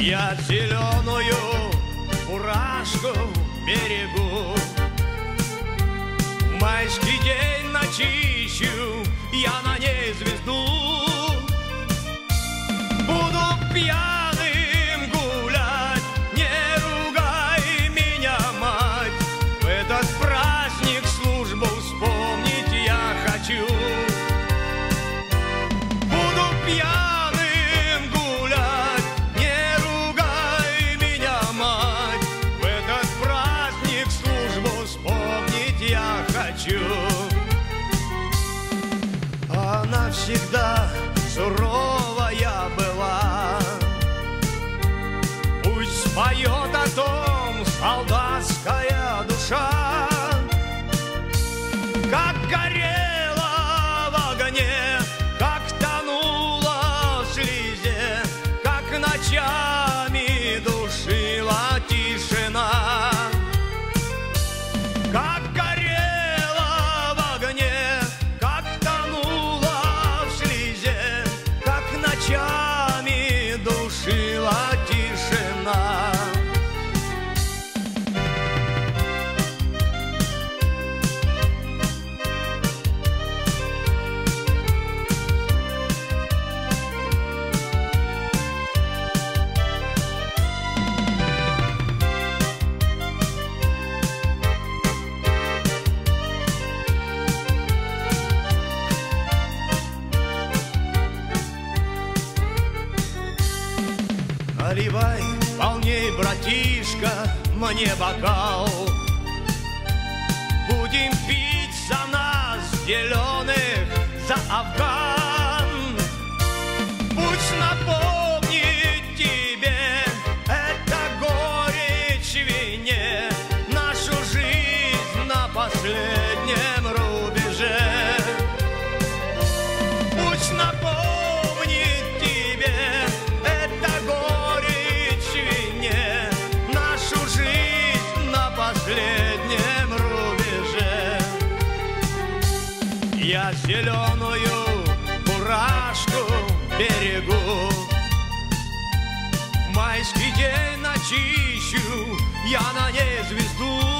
Я зеленую фуражку берегу. Майский день начищу я на ней звезду. Буду пьяным я хочу. Она всегда суровая была. Пусть споет о том солдатская душа. Как горела в огне, как тонула в слезе Как ночами Наливай полней, братишка, мне бокал. Будем пить за нас, зеленых, за Афган. Пусть напомнит тебе это горечь вине Нашу жизнь на Я зеленую фуражку берегу. Майский день начищу я на ней звезду